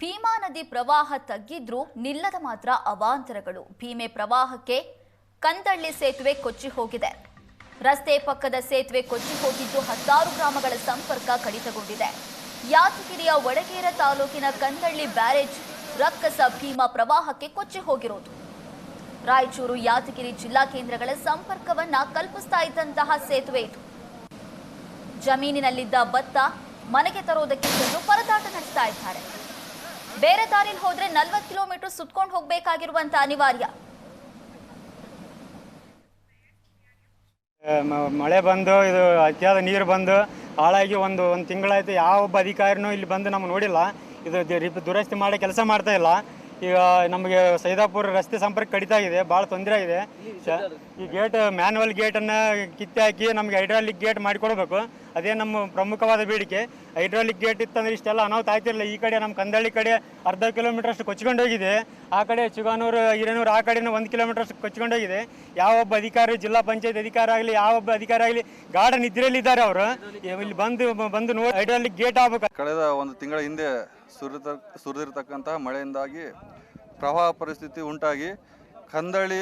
ಭೀಮಾ ನದಿ ಪ್ರವಾಹ ತಗ್ಗಿದ್ರೂ ನಿಲ್ಲದ ಮಾತ್ರ ಅವಾಂತರಗಳು. ಭೀಮೆ ಪ್ರವಾಹಕ್ಕೆ ಕಂದಳ್ಳಿ ಸೇತುವೆ ಕೊಚ್ಚಿ ಹೋಗಿದೆ. ರಸ್ತೆ ಪಕ್ಕದ ಸೇತುವೆ ಕೊಚ್ಚಿ ಹೋಗಿದ್ದು ಹತ್ತಾರು ಗ್ರಾಮಗಳ ಸಂಪರ್ಕ ಕಡಿತಗೊಂಡಿದೆ. ಯಾದಗಿರಿಯ ಒಡಗೇರ ತಾಲೂಕಿನ ಕಂದಳ್ಳಿ ಬ್ಯಾರೇಜ್ ರಕ್ಕಸ ಭೀಮಾ ಪ್ರವಾಹಕ್ಕೆ ಕೊಚ್ಚಿ ಹೋಗಿರೋದು. ರಾಯಚೂರು, ಯಾದಗಿರಿ ಜಿಲ್ಲಾ ಕೇಂದ್ರಗಳ ಸಂಪರ್ಕವನ್ನ ಕಲ್ಪಿಸ್ತಾ ಇದ್ದಂತಹ ಸೇತುವೆ ಇದು. ಜಮೀನಿನಲ್ಲಿದ್ದ ಭತ್ತ ಮನೆಗೆ ತರೋದಕ್ಕೆ ಪರದಾಟ ನಡೆಸ್ತಾ ಇದ್ದಾರೆ. ಬೇರೆ ದಾರಿಲಿ ಹೋದ್ರೆ ನಲ್ವತ್ತು ಕಿಲೋಮೀಟರ್ ಸುತ್ಕೊಂಡು ಹೋಗಬೇಕಾಗಿರುವಂತ ಅನಿವಾರ್ಯ. ಮಳೆ ಬಂದು, ಇದು ಅತಿಯಾದ ನೀರು ಬಂದು, ಹಾಳಾಗಿ ಒಂದು ಒಂದು ತಿಂಗಳಾಯ್ತು ಯಾವ ಒಬ್ಬ ಅಧಿಕಾರಿನೂ ಇಲ್ಲಿ ಬಂದು ನಮ್ಗೆ ನೋಡಿಲ್ಲ. ಇದು ದುರಸ್ತಿ ಮಾಡೋ ಕೆಲಸ ಮಾಡ್ತಾ ಇಲ್ಲ. ಈಗ ನಮಗೆ ಸೈದಾಪುರ ರಸ್ತೆ ಸಂಪರ್ಕ ಕಡಿತ ಆಗಿದೆ ಭಾಳ ತೊಂದರೆ ಆಗಿದೆ. ಈ ಗೇಟ್ ಮ್ಯಾನ್ಯಲ್ ಗೇಟನ್ನು ಕಿತ್ತೆ ಹಾಕಿ ನಮಗೆ ಹೈಡ್ರಾಲಿಕ್ ಗೇಟ್ ಮಾಡಿಕೊಡ್ಬೇಕು. ಅದೇ ನಮ್ಮ ಪ್ರಮುಖವಾದ ಬೇಡಿಕೆ. ಹೈಡ್ರಾಲಿಕ್ ಗೇಟ್ ಇತ್ತಂದ್ರೆ ಇಷ್ಟೆಲ್ಲ ಅನಾಹುತ ಆಯ್ತಿರಲಿಲ್ಲ. ಈ ಕಡೆ ನಮ್ಮ ಕಂದಳ್ಳಿ ಕಡೆ ಅರ್ಧ ಕಿಲೋಮೀಟರ್ ಅಷ್ಟು ಕೊಚ್ಕೊಂಡು ಹೋಗಿದೆ. ಆ ಕಡೆ ಚುಗಾನೂರು, ಹಿರೇನೂರು ಆ ಕಡೆನೂ ಒಂದು ಕಿಲೋಮೀಟರ್ ಅಷ್ಟು ಹೋಗಿದೆ. ಯಾವೊಬ್ಬ ಅಧಿಕಾರಿ, ಜಿಲ್ಲಾ ಪಂಚಾಯತ್ ಅಧಿಕಾರಿ ಆಗಲಿ, ಯಾವೊಬ್ಬ ಅಧಿಕಾರಿ ಆಗಲಿ, ಗಾರ್ಡನ್ ನಿದ್ರೆಯಲ್ಲಿದ್ದಾರೆ ಅವರು. ಇಲ್ಲಿ ಬಂದು ಬಂದು ನೋಡಿ ಹೈಡ್ರಾಲಿಕ್ ಗೇಟ್ ಆಗ್ಬೇಕು. ಕಳೆದ ಒಂದು ತಿಂಗಳ ಹಿಂದೆ ಸುರಿದ ಸುರಿದಿರ್ತಕ್ಕಂಥ ಮಳೆಯಿಂದಾಗಿ ಪ್ರವಾಹ ಪರಿಸ್ಥಿತಿ ಉಂಟಾಗಿ ಕಂದಳಿ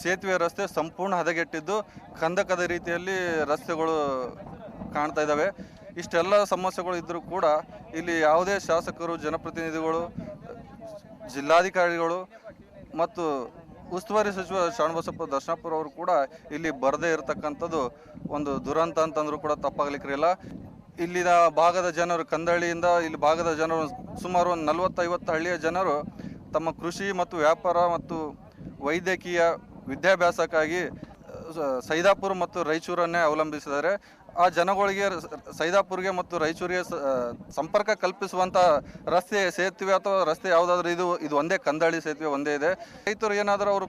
ಸೇತುವೆ ರಸ್ತೆ ಸಂಪೂರ್ಣ ಹದಗೆಟ್ಟಿದ್ದು ಕಂದಕದ ರೀತಿಯಲ್ಲಿ ರಸ್ತೆಗಳು ಕಾಣ್ತಾ ಇದ್ದಾವೆ. ಇಷ್ಟೆಲ್ಲ ಸಮಸ್ಯೆಗಳು ಇದ್ದರೂ ಕೂಡ ಇಲ್ಲಿ ಯಾವುದೇ ಶಾಸಕರು, ಜನಪ್ರತಿನಿಧಿಗಳು, ಜಿಲ್ಲಾಧಿಕಾರಿಗಳು ಮತ್ತು ಉಸ್ತುವಾರಿ ಸಚಿವ ಶರಣಬಸಪ್ಪ ದರ್ಶನಪುರ ಅವರು ಕೂಡ ಇಲ್ಲಿ ಬರದೇ ಇರತಕ್ಕಂಥದ್ದು ಒಂದು ದುರಂತ ಅಂತಂದ್ರೂ ಕೂಡ ತಪ್ಪಾಗ್ಲಿಕ್ಕಿರಲ್ಲ ಇಲ್ಲಿನ ಭಾಗದ ಜನರು ಕಂದಳ್ಳಿಯಿಂದ ಇಲ್ಲಿ ಭಾಗದ ಜನರು ಸುಮಾರು ಒಂದು ನಲವತ್ತೈವತ್ತು ಹಳ್ಳಿಯ ಜನರು ತಮ್ಮ ಕೃಷಿ ಮತ್ತು ವ್ಯಾಪಾರ ಮತ್ತು ವೈದ್ಯಕೀಯ ವಿದ್ಯಾಭ್ಯಾಸಕ್ಕಾಗಿ ಸೈದಾಪುರ ಮತ್ತು ರಾಯಚೂರನ್ನೇ ಅವಲಂಬಿಸಿದ್ದಾರೆ. ಆ ಜನಗಳಿಗೆ ಸೈದಾಪುರ್ಗೆ ಮತ್ತು ರಾಯಚೂರಿಗೆ ಸಂಪರ್ಕ ಕಲ್ಪಿಸುವಂಥ ರಸ್ತೆ ಸೇತುವೆ ಅಥವಾ ರಸ್ತೆ ಯಾವುದಾದ್ರೂ ಇದು ಇದು ಒಂದೇ ಕಂದಳ್ಳಿ ಸೇತುವೆ ಒಂದೇ ಇದೆ. ರೈತರು ಏನಾದರೂ ಅವರು